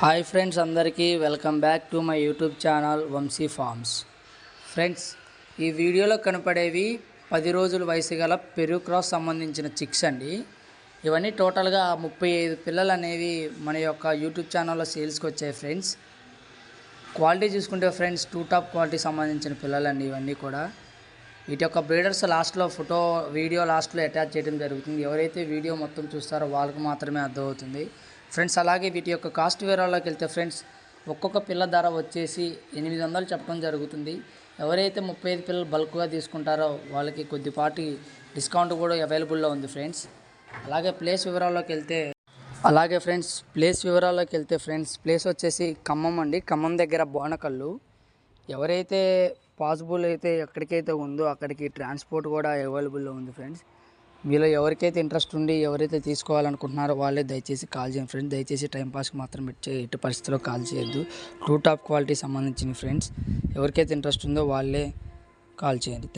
Hi friends అందరికీ welcome back to my YouTube channel Vamsi farms. Friends ఈ వీడియోలో కనపడేవి పది రోజుల వయసు గల పెరుగు క్రాస్ సంబంధించిన చిక్స్ అండి. ఇవన్నీ టోటల్గా ముప్పై ఐదు పిల్లలు అనేవి మన యొక్క యూట్యూబ్ ఛానల్లో సేల్స్కి వచ్చాయి ఫ్రెండ్స్. క్వాలిటీ చూసుకుంటే ఫ్రెండ్స్ టూ టాప్ క్వాలిటీ సంబంధించిన పిల్లలండి ఇవన్నీ కూడా. వీటి యొక్క బ్రీడర్స్ లాస్ట్లో ఫోటో వీడియో లాస్ట్లో అటాచ్ చేయడం జరుగుతుంది. ఎవరైతే వీడియో మొత్తం చూస్తారో వాళ్ళకు మాత్రమే అర్థమవుతుంది. ఫ్రెండ్స్ అలాగే వీటి యొక్క కాస్ట్ వివరాల్లోకి వెళ్తే ఫ్రెండ్స్ ఒక్కొక్క పిల్ల ధర వచ్చేసి ఎనిమిది వందలు చెప్పడం జరుగుతుంది. ఎవరైతే ముప్పై ఐదు పిల్లలు బల్క్గా తీసుకుంటారో వాళ్ళకి కొద్దిపాటి డిస్కౌంట్ కూడా అవైలబుల్లో ఉంది ఫ్రెండ్స్. అలాగే ప్లేస్ వివరాల్లోకి వెళ్తే అలాగే ఫ్రెండ్స్ ప్లేస్ వివరాల్లోకి వెళ్తే ఫ్రెండ్స్ ప్లేస్ వచ్చేసి ఖమ్మం అండి. ఖమ్మం దగ్గర బోనకల్లు. ఎవరైతే పాసిబుల్ అయితే ఎక్కడికైతే ఉందో అక్కడికి ట్రాన్స్పోర్ట్ కూడా అవైలబుల్లో ఉంది ఫ్రెండ్స్. మీలో ఎవరికైతే ఇంట్రెస్ట్ ఉండి ఎవరైతే తీసుకోవాలనుకుంటున్నారో వాళ్ళే దయచేసి కాల్ చేయండి ఫ్రెండ్స్. దయచేసి టైంపాస్కి మాత్రం ఇచ్చే ఎట్టి పరిస్థితిలో కాల్ చేయొద్దు. టూ టాప్ క్వాలిటీ సంబంధించిన ఫ్రెండ్స్ ఎవరికైతే ఇంట్రెస్ట్ ఉందో వాళ్ళే కాల్ చేయండి.